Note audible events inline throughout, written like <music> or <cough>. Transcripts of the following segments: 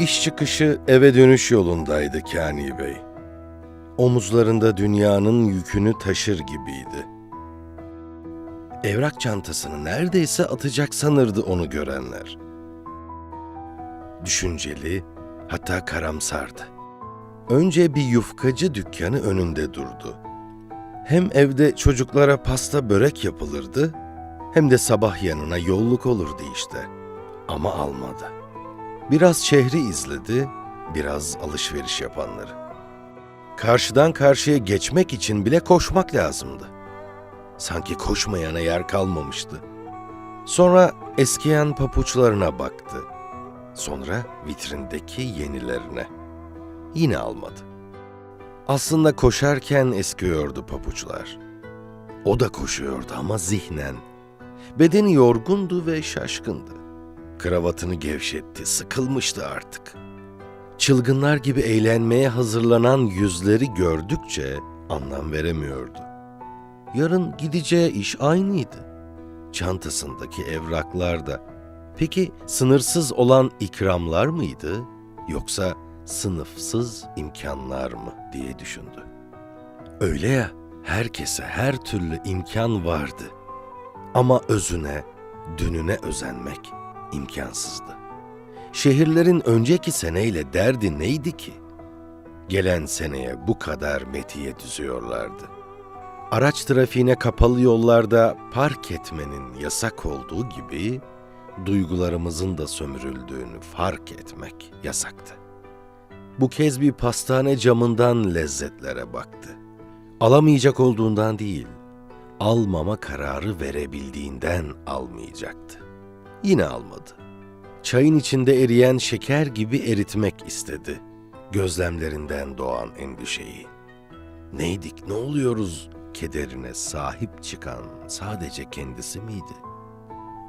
İş çıkışı eve dönüş yolundaydı Kani Bey. Omuzlarında dünyanın yükünü taşır gibiydi. Evrak çantasını neredeyse atacak sanırdı onu görenler. Düşünceli, hatta karamsardı. Önce bir yufkacı dükkanı önünde durdu. Hem evde çocuklara pasta börek yapılırdı, hem de sabah yanına yolluk olurdu işte. Ama almadı. Biraz şehri izledi, biraz alışveriş yapanları. Karşıdan karşıya geçmek için bile koşmak lazımdı. Sanki koşmayana yer kalmamıştı. Sonra eskiyen papuçlarına baktı. Sonra vitrindeki yenilerine. Yine almadı. Aslında koşarken eskiyordu papuçlar. O da koşuyordu ama zihnen. Bedeni yorgundu ve şaşkındı. Kravatını gevşetti, sıkılmıştı artık. Çılgınlar gibi eğlenmeye hazırlanan yüzleri gördükçe anlam veremiyordu. Yarın gideceği iş aynıydı. Çantasındaki evraklar da. Peki sınırsız olan ikramlar mıydı yoksa sınıfsız imkanlar mı diye düşündü. Öyle ya, herkese her türlü imkan vardı. Ama özüne, dününe özenmek imkansızdı. Şehirlerin önceki seneyle derdi neydi ki? Gelen seneye bu kadar metiye düzüyorlardı. Araç trafiğine kapalı yollarda park etmenin yasak olduğu gibi duygularımızın da sömürüldüğünü fark etmek yasaktı. Bu kez bir pastane camından lezzetlere baktı. Alamayacak olduğundan değil, almama kararı verebildiğinden almayacaktı. Yine almadı. Çayın içinde eriyen şeker gibi eritmek istedi. Gözlemlerinden doğan endişeyi. Neydik, ne oluyoruz kederine sahip çıkan sadece kendisi miydi?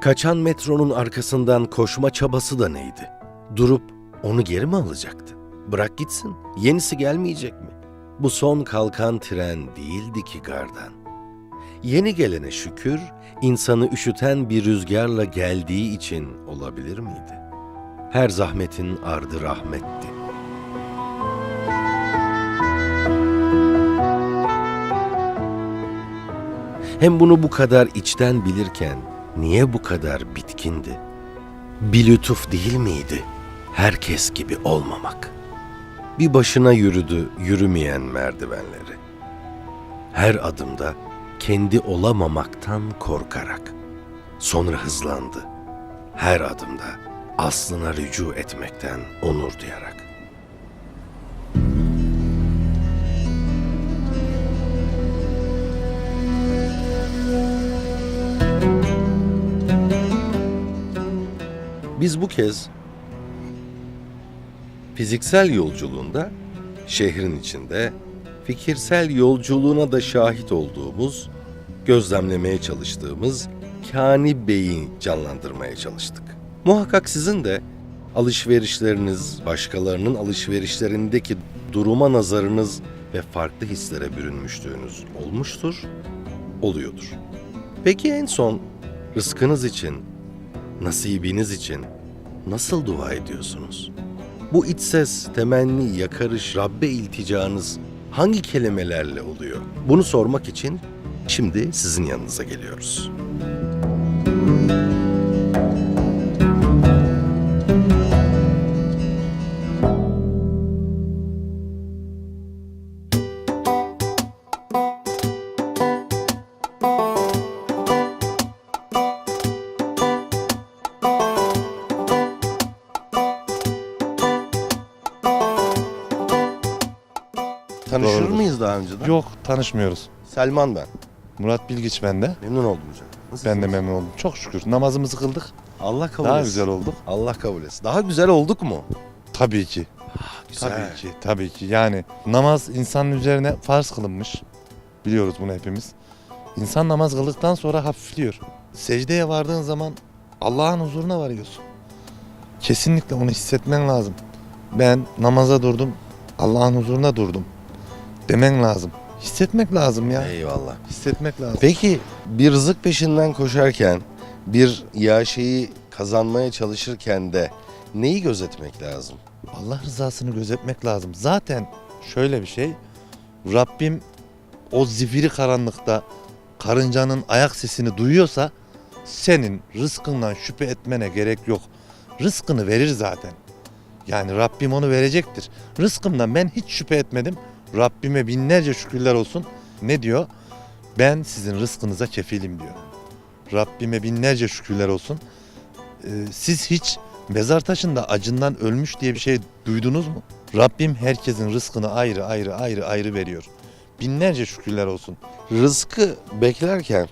Kaçan metronun arkasından koşma çabası da neydi? Durup onu geri mi alacaktı? Bırak gitsin, yenisi gelmeyecek mi? Bu son kalkan tren değildi ki gardan. Yeni gelene şükür, insanı üşüten bir rüzgarla geldiği için olabilir miydi? Her zahmetin ardı rahmetti. Hem bunu bu kadar içten bilirken niye bu kadar bitkindi? Bir lütuf değil miydi? Herkes gibi olmamak. Bir başına yürüdü yürümeyen merdivenleri. Her adımda kendi olamamaktan korkarak. Sonra hızlandı. Her adımda aslına rücu etmekten onur duyarak. Biz bu kez fiziksel yolculuğunda şehrin içinde fikirsel yolculuğuna da şahit olduğumuz, gözlemlemeye çalıştığımız Kani Bey'i canlandırmaya çalıştık. Muhakkak sizin de alışverişleriniz, başkalarının alışverişlerindeki duruma nazarınız ve farklı hislere bürünmüşlüğünüz olmuştur, oluyordur. Peki en son rızkınız için, nasibiniz için nasıl dua ediyorsunuz? Bu iç ses, temenni, yakarış, Rabbe ilticanız hangi kelimelerle oluyor? Bunu sormak için şimdi sizin yanınıza geliyoruz. Tanışır Doğrudur. mıyız daha önceden? Yok tanışmıyoruz. Selman ben. Murat Bilgiç ben de. Memnun oldum hocam. Ben de memnun oldum. Çok şükür namazımızı kıldık. Allah kabul Daha etsin. güzel olduk. Allah kabul etsin. Daha güzel olduk mu? Tabii ki. Güzel. Tabii ki. Tabii ki. Yani namaz insanın üzerine farz kılınmış. Biliyoruz bunu hepimiz. İnsan namaz kıldıktan sonra hafifliyor. Secdeye vardığın zaman Allah'ın huzuruna varıyorsun. Kesinlikle onu hissetmen lazım. Ben namaza durdum, Allah'ın huzuruna durdum. Demen lazım. Hissetmek lazım ya. Eyvallah. Hissetmek lazım. Peki bir rızık peşinden koşarken, bir yaşayı kazanmaya çalışırken de neyi gözetmek lazım? Allah rızasını gözetmek lazım. Zaten şöyle bir şey. Rabbim o zifiri karanlıkta karıncanın ayak sesini duyuyorsa senin rızkından şüphe etmene gerek yok. Rızkını verir zaten. Yani Rabbim onu verecektir. Rızkımdan ben hiç şüphe etmedim. Rabbime binlerce şükürler olsun. Ne diyor? Ben sizin rızkınıza kefilim diyor. Rabbime binlerce şükürler olsun. Ee, siz hiç mezar taşında acından ölmüş diye bir şey duydunuz mu? Rabbim herkesin rızkını ayrı ayrı ayrı ayrı veriyor. Binlerce şükürler olsun. Rızkı beklerken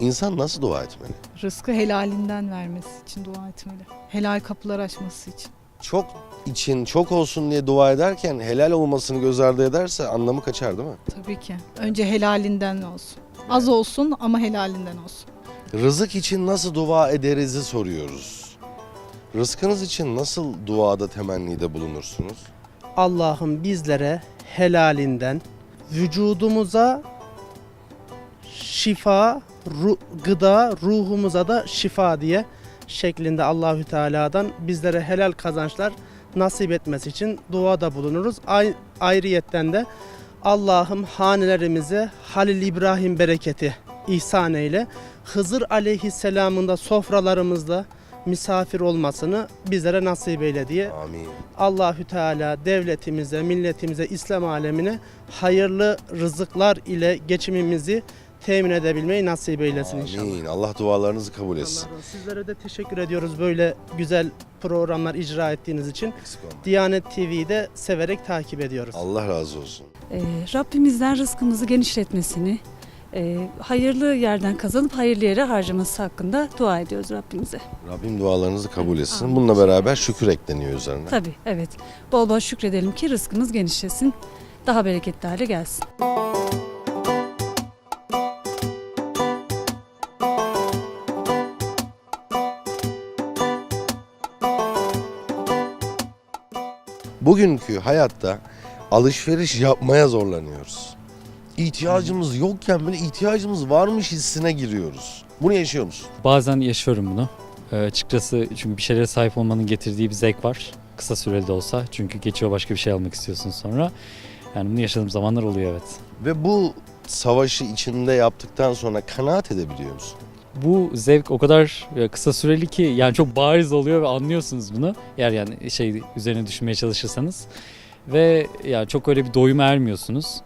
insan nasıl dua etmeli? Rızkı helalinden vermesi için dua etmeli. Helal kapılar açması için. Çok için çok olsun diye dua ederken helal olmasını göz ardı ederse anlamı kaçar değil mi? Tabii ki. Önce helalinden olsun. Az olsun ama helalinden olsun. Rızık için nasıl dua ederiz'i soruyoruz. Rızkınız için nasıl duada temennide bulunursunuz? Allah'ım bizlere helalinden vücudumuza şifa, ru- gıda, ruhumuza da şifa diye şeklinde Allahü Teala'dan bizlere helal kazançlar nasip etmesi için duada bulunuruz. Ay- ayrıyetten de Allah'ım hanelerimize Halil İbrahim bereketi ihsan eyle. Hızır aleyhisselamın da sofralarımızda misafir olmasını bizlere nasip eyle diye Amin. Allahü Teala devletimize, milletimize, İslam alemine hayırlı rızıklar ile geçimimizi temin edebilmeyi nasip eylesin inşallah. Amin. Allah dualarınızı kabul etsin. Sizlere de teşekkür ediyoruz böyle güzel programlar icra ettiğiniz için. Eksik. Diyanet TV'de severek takip ediyoruz. Allah razı olsun. Ee, Rabbimizden rızkımızı genişletmesini, e, hayırlı yerden kazanıp hayırlı yere harcaması hakkında dua ediyoruz Rabbimize. Rabbim dualarınızı kabul etsin. Amin. Bununla beraber şükür ekleniyor üzerine. Tabii evet. Bol bol şükredelim ki rızkımız genişlesin, daha bereketli hale gelsin. Bugünkü hayatta alışveriş yapmaya zorlanıyoruz. İhtiyacımız yokken böyle ihtiyacımız varmış hissine giriyoruz. Bunu yaşıyor musun? Bazen yaşıyorum bunu. Ee, açıkçası çünkü bir şeylere sahip olmanın getirdiği bir zevk var. Kısa süreli de olsa. Çünkü geçiyor başka bir şey almak istiyorsun sonra. Yani bunu yaşadığım zamanlar oluyor evet. Ve bu savaşı içinde yaptıktan sonra kanaat edebiliyor musun? Bu zevk o kadar e, kısa süreli ki yani çok bariz oluyor ve anlıyorsunuz bunu. Eğer yani şey üzerine düşünmeye çalışırsanız. Ve yani çok öyle bir doyuma ermiyorsunuz.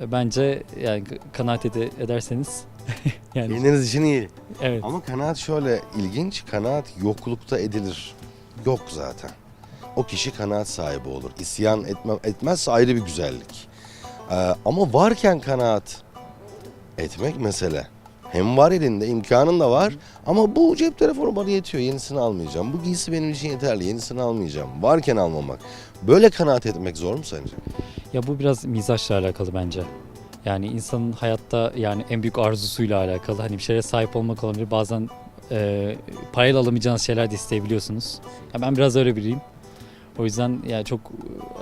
E, Bence yani kanaat ede- ederseniz <laughs> yani Kendiniz için iyi. evet. Ama kanaat şöyle ilginç. Kanaat yoklukta edilir. Yok zaten. O kişi kanaat sahibi olur. İsyan etme, etmezse ayrı bir güzellik. Ee, ama varken kanaat etmek mesele. Hem var elinde imkanın da var ama bu cep telefonu bana yetiyor yenisini almayacağım. Bu giysi benim için yeterli yenisini almayacağım. Varken almamak. Böyle kanaat etmek zor mu sence? Ya bu biraz mizaçla alakalı bence. Yani insanın hayatta yani en büyük arzusuyla alakalı. Hani bir şeye sahip olmak olabilir. Bazen e, parayla alamayacağınız şeyler de isteyebiliyorsunuz. Ya ben biraz öyle biriyim. O yüzden yani çok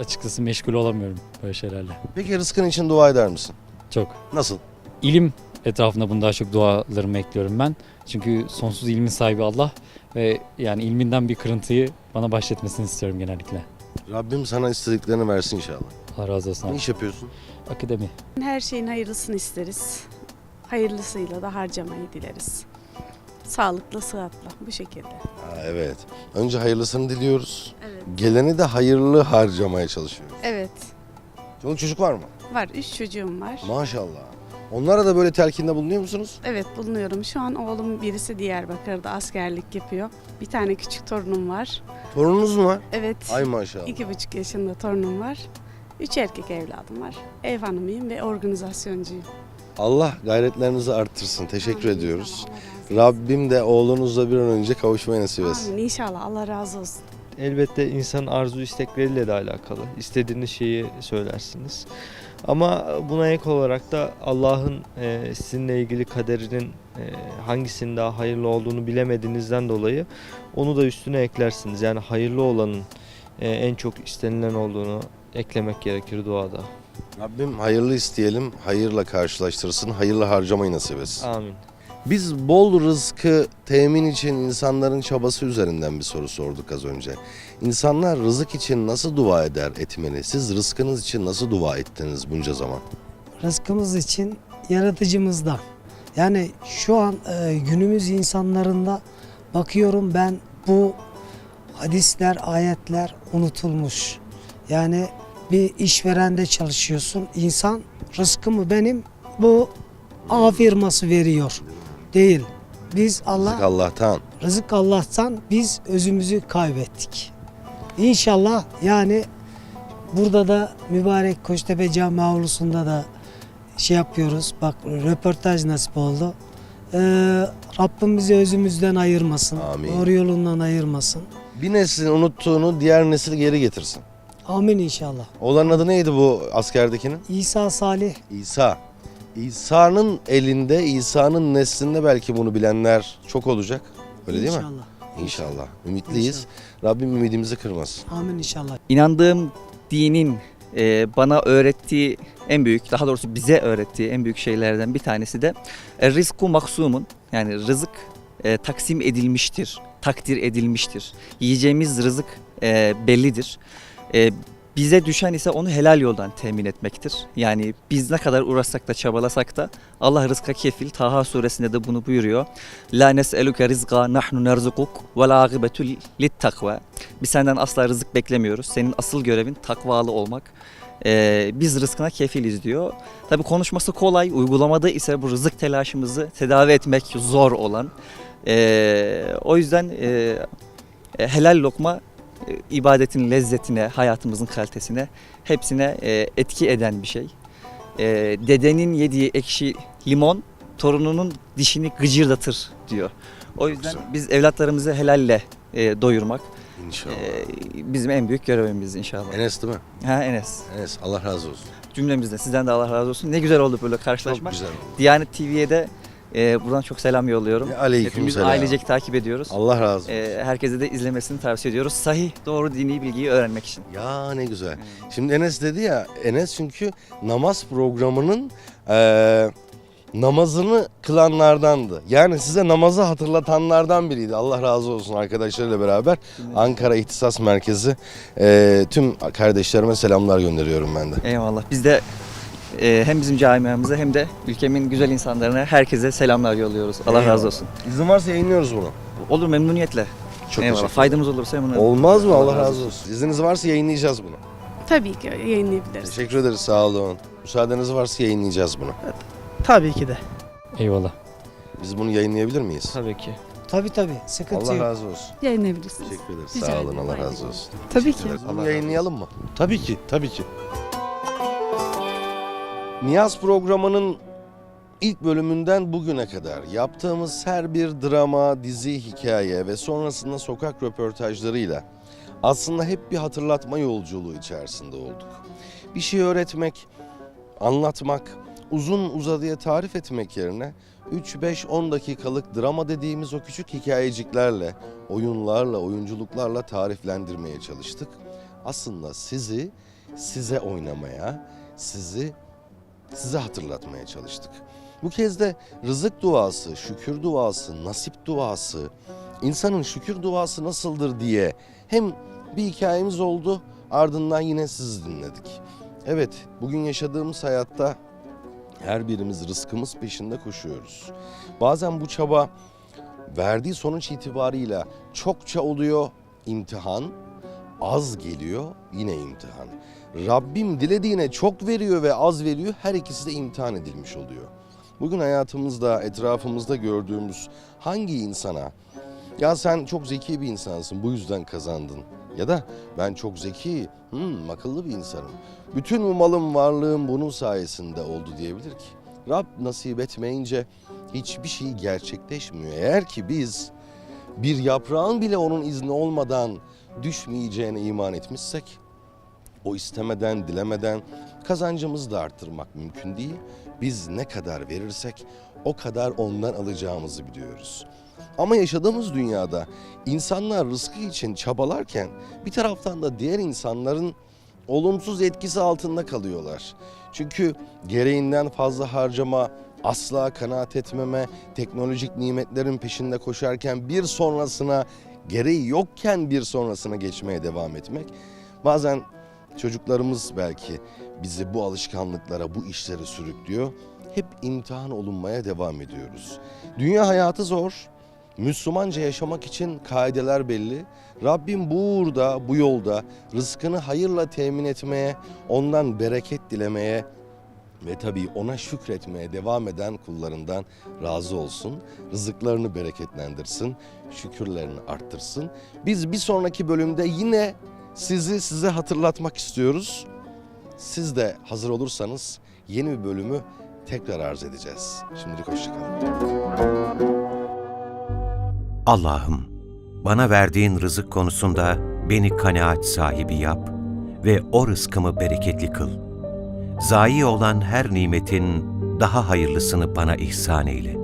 açıkçası meşgul olamıyorum böyle şeylerle. Peki rızkın için dua eder misin? Çok. Nasıl? İlim etrafında bunu daha çok dualarımı ekliyorum ben. Çünkü sonsuz ilmin sahibi Allah ve yani ilminden bir kırıntıyı bana bahşetmesini istiyorum genellikle. Rabbim sana istediklerini versin inşallah. Allah razı olsun. Ne abi. iş yapıyorsun? Akademi. Her şeyin hayırlısını isteriz. Hayırlısıyla da harcamayı dileriz. Sağlıklı, sıhhatla bu şekilde. Ha, evet. Önce hayırlısını diliyoruz. Evet. Geleni de hayırlı harcamaya çalışıyoruz. Evet. Çoluk çocuk var mı? Var. Üç çocuğum var. Maşallah. Onlara da böyle telkinde bulunuyor musunuz? Evet bulunuyorum. Şu an oğlum birisi Diyarbakır'da askerlik yapıyor. Bir tane küçük torunum var. Torununuz mu var? Evet. Ay maşallah. iki buçuk yaşında torunum var. Üç erkek evladım var. Ev hanımıyım ve organizasyoncuyum. Allah gayretlerinizi arttırsın. Teşekkür ediyoruz. Rabbim de oğlunuzla bir an önce kavuşmayı nasip etsin. Amin inşallah Allah razı olsun. Elbette insanın arzu istekleriyle de alakalı. İstediğiniz şeyi söylersiniz. Ama buna ek olarak da Allah'ın e, sizinle ilgili kaderinin e, hangisinin daha hayırlı olduğunu bilemediğinizden dolayı onu da üstüne eklersiniz. Yani hayırlı olanın e, en çok istenilen olduğunu eklemek gerekir duada. Rabbim hayırlı isteyelim, hayırla karşılaştırsın, hayırlı harcamayı nasip etsin. Amin. Biz bol rızkı temin için insanların çabası üzerinden bir soru sorduk az önce. İnsanlar rızık için nasıl dua eder etmeli? Siz rızkınız için nasıl dua ettiniz bunca zaman? rızkımız için yaratıcımızda. Yani şu an e, günümüz insanlarında bakıyorum ben bu hadisler, ayetler unutulmuş. Yani bir işverende çalışıyorsun. İnsan rızkımı benim bu A firması veriyor. Değil. Biz Allah Rızık Allah'tan. Rızık Allah'tan biz özümüzü kaybettik. İnşallah yani burada da mübarek Koçtepe Cami avlusunda da şey yapıyoruz. Bak röportaj nasip oldu. Ee, Rabbim bizi özümüzden ayırmasın. Amin. Doğru yolundan ayırmasın. Bir neslin unuttuğunu diğer nesil geri getirsin. Amin inşallah. Oğlanın adı neydi bu askerdekinin? İsa Salih İsa. İsa'nın elinde, İsa'nın neslinde belki bunu bilenler çok olacak. Öyle değil mi? inşallah. İnşallah. Ümitliyiz. Rabbim ümidimizi kırmasın. Amin inşallah. inandığım dinin e, bana öğrettiği en büyük, daha doğrusu bize öğrettiği en büyük şeylerden bir tanesi de e, rizku maksumun yani rızık e, taksim edilmiştir, takdir edilmiştir. Yiyeceğimiz rızık e, bellidir. E, bize düşen ise onu helal yoldan temin etmektir. Yani biz ne kadar uğraşsak da çabalasak da Allah rızka kefil. Taha suresinde de bunu buyuruyor. La nes'eluke rizqa nahnu nerzukuk ve la akibetu lit takva. Biz senden asla rızık beklemiyoruz. Senin asıl görevin takvalı olmak. Ee, biz rızkına kefiliz diyor. Tabi konuşması kolay, uygulamada ise bu rızık telaşımızı tedavi etmek zor olan. Ee, o yüzden e, e, helal lokma ibadetin lezzetine, hayatımızın kalitesine, hepsine e, etki eden bir şey. E, dedenin yediği ekşi limon torununun dişini gıcırdatır diyor. O yüzden Güzel. biz evlatlarımızı helalle e, doyurmak İnşallah. e, bizim en büyük görevimiz inşallah. Enes değil mi? Ha Enes. Enes Allah razı olsun. Cümlemizde sizden de Allah razı olsun. Ne güzel oldu böyle Çok karşılaşmak. güzel oldu. Diyanet TV'ye de e, buradan çok selam yolluyorum. Ve aleyküm Hepimiz selam. ailecek takip ediyoruz. Allah razı olsun. E, herkese de izlemesini tavsiye ediyoruz. Sahih, doğru dini bilgiyi öğrenmek için. Ya ne güzel. Şimdi Enes dedi ya, Enes çünkü namaz programının eee, namazını kılanlardandı. Yani size namazı hatırlatanlardan biriydi. Allah razı olsun arkadaşlarıyla beraber. Ankara İhtisas Merkezi eee, tüm kardeşlerime selamlar gönderiyorum ben de. Eyvallah. Biz de e, hem bizim camiamıza hem de ülkemin güzel insanlarına herkese selamlar yolluyoruz. Allah Eyvallah. razı olsun. İzin varsa yayınlıyoruz bunu. Olur memnuniyetle. Çok Eyvallah. teşekkür Faydamız olursa memnun ederim. olurum. Olmaz mı? Allah razı olsun. İzniniz varsa yayınlayacağız bunu. Tabii ki yayınlayabiliriz. Teşekkür ederiz. Sağ olun. Müsaadeniz varsa yayınlayacağız bunu. Tabii ki de. Eyvallah. Biz bunu yayınlayabilir miyiz? Tabii ki. Tabii tabii sıkıntı Allah yok. razı olsun. Yayınlayabilirsiniz. Teşekkür ederiz. Rica Sağ olun. ederim. Allah razı olsun. Tabii ki. Bunu yayınlayalım mı? Tabii ki, tabii ki. Niyaz programının ilk bölümünden bugüne kadar yaptığımız her bir drama, dizi, hikaye ve sonrasında sokak röportajlarıyla aslında hep bir hatırlatma yolculuğu içerisinde olduk. Bir şey öğretmek, anlatmak, uzun uzadıya tarif etmek yerine 3-5-10 dakikalık drama dediğimiz o küçük hikayeciklerle, oyunlarla, oyunculuklarla tariflendirmeye çalıştık. Aslında sizi size oynamaya, sizi size hatırlatmaya çalıştık. Bu kez de rızık duası, şükür duası, nasip duası, insanın şükür duası nasıldır diye hem bir hikayemiz oldu ardından yine sizi dinledik. Evet bugün yaşadığımız hayatta her birimiz rızkımız peşinde koşuyoruz. Bazen bu çaba verdiği sonuç itibarıyla çokça oluyor imtihan, az geliyor yine imtihan. Rabbim dilediğine çok veriyor ve az veriyor. Her ikisi de imtihan edilmiş oluyor. Bugün hayatımızda, etrafımızda gördüğümüz hangi insana ya sen çok zeki bir insansın bu yüzden kazandın ya da ben çok zeki, hmm, akıllı bir insanım. Bütün bu malım, varlığım bunun sayesinde oldu diyebilir ki? Rab nasip etmeyince hiçbir şey gerçekleşmiyor. Eğer ki biz bir yaprağın bile onun izni olmadan düşmeyeceğine iman etmişsek o istemeden, dilemeden kazancımızı da arttırmak mümkün değil. Biz ne kadar verirsek o kadar ondan alacağımızı biliyoruz. Ama yaşadığımız dünyada insanlar rızkı için çabalarken bir taraftan da diğer insanların olumsuz etkisi altında kalıyorlar. Çünkü gereğinden fazla harcama, asla kanaat etmeme, teknolojik nimetlerin peşinde koşarken bir sonrasına gereği yokken bir sonrasına geçmeye devam etmek. Bazen çocuklarımız belki bizi bu alışkanlıklara, bu işlere sürüklüyor. Hep imtihan olunmaya devam ediyoruz. Dünya hayatı zor. Müslümanca yaşamak için kaideler belli. Rabbim bu uğurda, bu yolda rızkını hayırla temin etmeye, ondan bereket dilemeye ve tabii ona şükretmeye devam eden kullarından razı olsun. Rızıklarını bereketlendirsin, şükürlerini arttırsın. Biz bir sonraki bölümde yine sizi size hatırlatmak istiyoruz. Siz de hazır olursanız yeni bir bölümü tekrar arz edeceğiz. Şimdilik hoşçakalın. Allah'ım, bana verdiğin rızık konusunda beni kanaat sahibi yap ve o rızkımı bereketli kıl. Zayi olan her nimetin daha hayırlısını bana ihsan eyle.